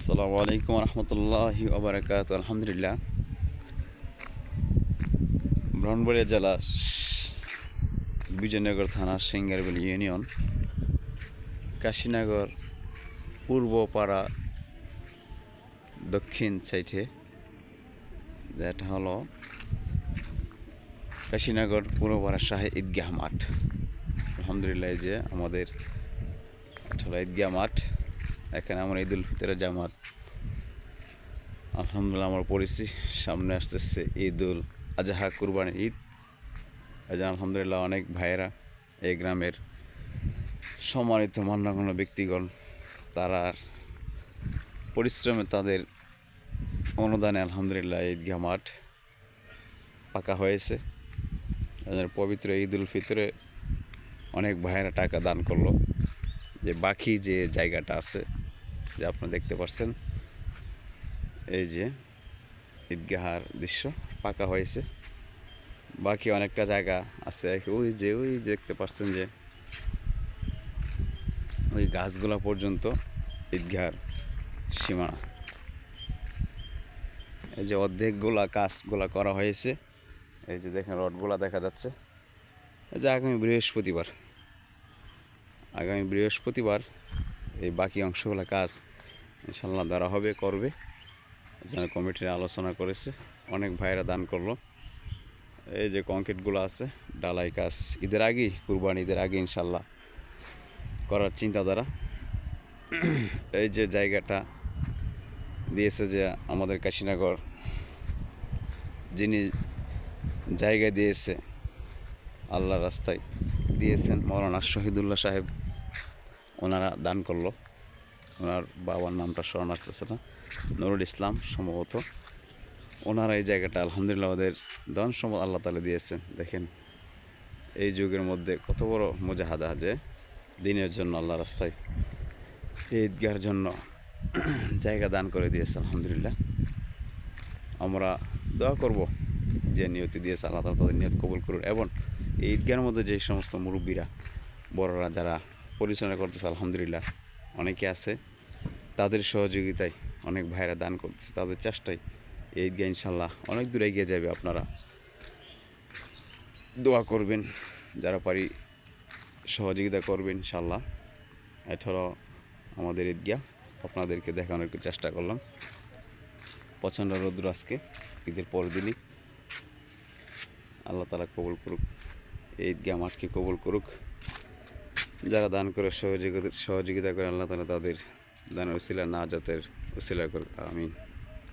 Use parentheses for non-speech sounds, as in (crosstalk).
আসসালামু আলাইকুম রহমতুল্লাহি ওবরাকাত, আলহামদুলিল্লাহ। ব্রহ্মবাড়িয়া জেলা বিজয়নগর থানা সিঙ্গারবেলি ইউনিয়ন, কাশীনগর পূর্বপাড়া দক্ষিণ সাইডে, যেটা হলো কাশীনগর পূর্বপাড়া শাহে ঈদগাহ মাঠ। আলহামদুলিল্লাহ যে আমাদের এটা হলো ঈদগাহ মাঠ। এখানে আমার ঈদুল ফিতরের জামাত। আলহামদুলিল্লাহ আমরা পড়েছি, সামনে আসতেছে ঈদুল আজহা কুরবানি ঈদ। যে আলহামদুলিল্লাহ অনেক ভাইয়েরা এই গ্রামের সম্মানিত মান্যগণ্য ব্যক্তিগণ, তারা পরিশ্রমে তাদের অনুদানে আলহামদুলিল্লাহ ঈদগাহ মাঠ পাকা হয়েছে। এদের পবিত্র ঈদ উল ফিতরে অনেক ভাইয়েরা টাকা দান করল। যে বাকি যে জায়গাটা আছে যে আপনারা দেখতে পাচ্ছেন এই যে ঈদগাহার দৃশ্য পাকা হয়েছে। বাকি অনেকটা জায়গা আছে ওই যে, ওই দেখতে পাচ্ছেন যে ওই গাছগুলো পর্যন্ত ঈদগাহার সীমানা। এই যে অর্ধেকগুলা কাজগুলা করা হয়েছে। এই যে দেখেন রডগুলা দেখা যাচ্ছে। এই যে আগামী বৃহস্পতিবার। আগামী বৃহস্পতিবার এই বাকি অংশগুলো কাজ ইনশাল্লাহ দ্বারা হবে, করবে। যেন কমিটির আলোচনা করেছে। অনেক ভাইয়েরা দান করল। এই যে কংক্রিটগুলো আছে, ডালাই কাজ। ঈদের আগেই, কুরবানি ঈদের আগে ইনশাল্লাহ করার চিন্তাধারা। এই যে জায়গাটা দিয়েছে যে আমাদের কাশীনগর, যিনি জায়গা দিয়েছে আল্লাহ রাস্তায় দিয়েছেন, মৌলানা শহীদুল্লাহ সাহেব। ওনারা দান করল। ওনার বাবার নামটা স্মরণ আসতেছে না। নুরুল ইসলাম সম্ভবত। ওনারা এই জায়গাটা আলহামদুলিল্লাহ ওদের ধন সম্পদ আল্লাহ তালা দিয়েছেন দেখেন, এই যুগের মধ্যে কত বড় মুজাহাদা যে দিনের জন্য আল্লাহ রাস্তায় এই ঈদগার জন্য (clears throat) জায়গা দান করে দিয়েছে আলহামদুলিল্লাহ। আমরা দোয়া করব যে নিয়তি দিয়েছে আল্লাহ তালা তাদের নিয়ত কবুল করুন এবং এই ঈদগার মধ্যে যে সমস্ত মুরব্বীরা, বড়রা যারা পরিচালনা করতেছে, আলহামদুলিল্লাহ। অনেকে আছে, তাদের সহযোগিতায় অনেক ভাইরা দান করতেছে, তাদের চেষ্টায় এই ঈদগাহ ইনশাল্লাহ অনেক দূরে এগিয়ে যাবে আপনারা। দোয়া করবেন, যারা পারি সহযোগিতা করবেন ইনশাল্লাহ হলো আমাদের ঈদগাহ, আপনাদেরকে দেখানোর চেষ্টা করলাম। প্রচণ্ড রৌদ্র আজকে, ঈদের পরের দিনই। আল্লাহ তালা কবুল করুক ঈদগাহ মাঠকে কবুল করুক। যারা দান করে সহযোগিতা সহযোগিতা করে, আল্লাহ তালা তাদের দানের উসিলা না জাতের উসিলা করে আমিন।